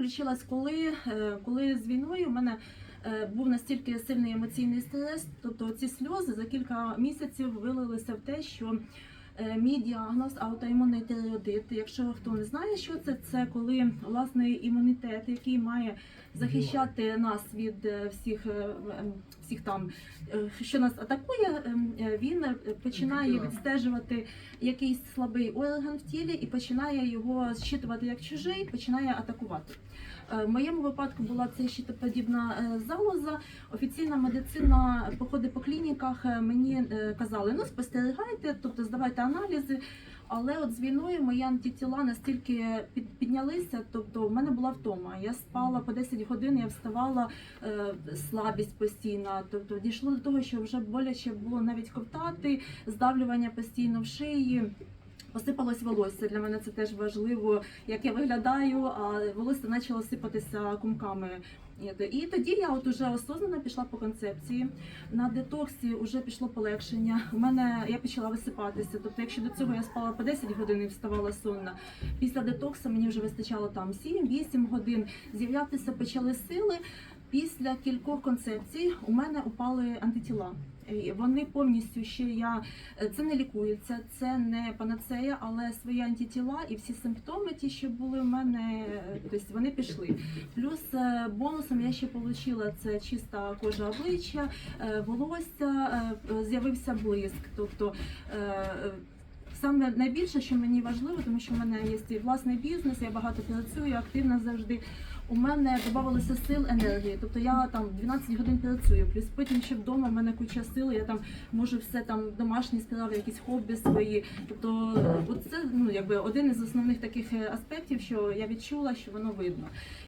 включилась коли, е, коли з війною в мене е, був настільки сильний емоційний стрес, тобто ці сльози за кілька місяців вилилися в те, що мій діагноз аутоімунний тиреоїдит. Якщо хто не знає, що це, це коли власний імунітет, який має захищати нас від е, всіх, е, ем, всіх там, е, що нас атакує, ем, е, він е, починає відстежувати якийсь слабий орган в тілі і починає його зчитувати як чужий, починає атакувати. Е, В моєму випадку була це щитоподібна е, залоза. Офіційна медицина, походи по клініках е, мені е, казали, ну спостерігайте, тобто здавайте аналізи. Але от з війною мої антитіла настільки під- піднялися, тобто в мене була втома. Я спала по 10 годин, я вставала е, слабість постійна. Тобто дійшло до того, що вже боляче було навіть ковтати, здавлювання постійно в шиї. Посипалось волосся. Для мене це теж важливо, як я виглядаю, а волосся почало сипатися кумками. І тоді я от уже осознанно пішла по концепції. На детоксі вже пішло полегшення. У мене я почала висипатися. Тобто, якщо до цього я спала по 10 годин і вставала сонна, після детоксу мені вже вистачало там 7-8 годин. З'являтися почали сили. Після кількох концепцій у мене упали антитіла. І Вони повністю ще я це не лікується, це не панацея, але свої антитіла і всі симптоми, ті, що були в мене, тобто вони пішли. Плюс е, бонусом я ще отримала це чиста кожа обличчя, е, волосся, е, з'явився блиск. Тобто е, саме найбільше, що мені важливо, тому що в мене є і власний бізнес, я багато працюю, активна завжди. У мене додавалося сил енергії, тобто я там 12 годин працюю, плюс потім ще вдома в мене куча сил, я там можу все там домашні справи, якісь хобі свої. Тобто, це ну якби один із основних таких е, аспектів, що я відчула, що воно видно.